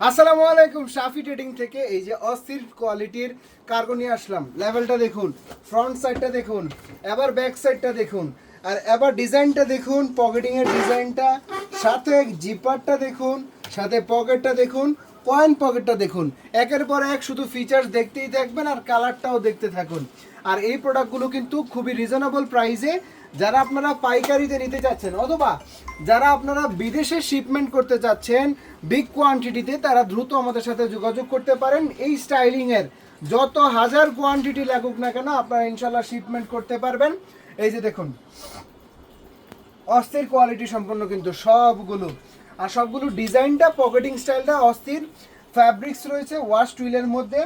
আসসালামু আলাইকুম, শাফি ট্রেডিং থেকে এই যে অস্থির কোয়ালিটির কার্গো নিয়ে আসলাম। লেভেলটা দেখুন ফ্রন্ট সাইডটা দেখুন, এবার ব্যাক সাইডটা দেখুন, আর এবার ডিজাইনটা দেখুন পকেটিংয়ের ডিজাইনটা সাথে জিপারটা দেখুন, সাথে পকেটটা দেখুন কয়েন পকেটটা দেখুন। একের পর এক শুধু ফিচার্স দেখতেই থাকবেন আর কালারটাও দেখতে থাকুন। আর এই প্রোডাক্টগুলো কিন্তু খুবই রিজনেবল প্রাইসে যারা আপনারা পাইকারিতে নিতে চাচ্ছেন অথবা যারা আপনারা বিদেশে শিপমেন্ট করতে চাচ্ছেন বিগ কোয়ান্টিটিতে তারা দ্রুত আমাদের সাথে যোগাযোগ করতে পারেন। এই স্টাইলিংয়ের যত হাজার কোয়ান্টিটি লাগুক না কেন আপনারা ইনশাল্লাহ শিপমেন্ট করতে পারবেন। এই যে দেখুন, অস্থির কোয়ালিটি সম্পন্ন কিন্তু সবগুলো। আর সবগুলো ডিজাইনটা পকেটিং স্টাইলটা অস্থির। ফ্যাব্রিক্স রয়েছে ওয়াশ টুইলের মধ্যে।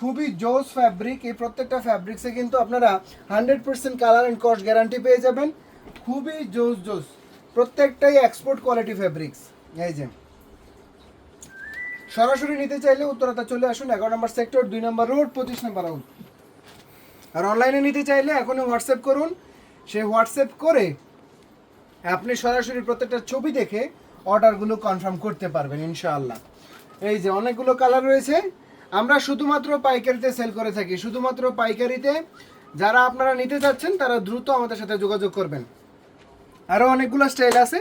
খুবই জোস ফ্যাব্রিক এই প্রত্যেকটা ফ্যাব্রিক্সে কিন্তু আপনারা hundred percent colour and cost guarantee পেয়ে যাবেন। খুবই জোস জোস। প্রত্যেকটাই এক্সপোর্ট কোয়ালিটি ফ্যাব্রিক্স এই যে। সরাসরি নিতে চাইলে উত্তরাতে চলে আসুন, এগারো নম্বর সেক্টর দুই নম্বর রোড পঁচিশ নম্বর আউট আর অনলাইনে নিতে চাইলে এখনই হোয়াটসঅ্যাপ করুন। সে হোয়াটসঅ্যাপ করে আপনি সরাসরি প্রত্যেকটা ছবি দেখে অর্ডারগুলো কনফার্ম করতে পারবেন, ইনশাআল্লাহ। এই যে অনেকগুলো কালার রয়েছে, আমরা শুধুমাত্র পাইকারিতে সেল করে থাকি। শুধুমাত্র পাইকারিতে যারা আপনারা নিতে চাচ্ছেন, তারা দ্রুত আমাদের সাথে যোগাযোগ করবেন। আরও অনেকগুলো স্টাইল আছে,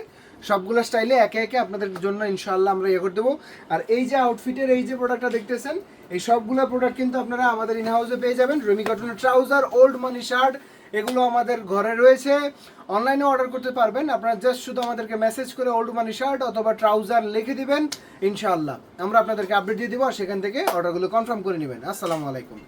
সবগুলো স্টাইলে একে একে আপনাদের জন্য ইনশাআল্লাহ আমরা ইয়ে করে দেবো। আর এই যে আউটফিটের এই যে প্রোডাক্টটা দেখতেছেন, এই সবগুলো প্রোডাক্ট কিন্তু আপনারা আমাদের ইন হাউসে পেয়ে যাবেন। রুমি কটনের ট্রাউজার ওল্ড মানি শার্ট এগুলো আমাদের ঘরে রয়েছে। অনলাইনে অর্ডার করতে পারবেন। আপনারা জাস্ট শুধু আমাদেরকে মেসেজ করে ওল্ড মানি শার্ট অথবা ট্রাউজার লিখে দিবেন, ইনশাআল্লাহ। আমরা আপনাদেরকে আপডেট দিয়ে দিব আর সেখান থেকে অর্ডারগুলো কনফার্ম করে নেবেন। আসসালামু আলাইকুম।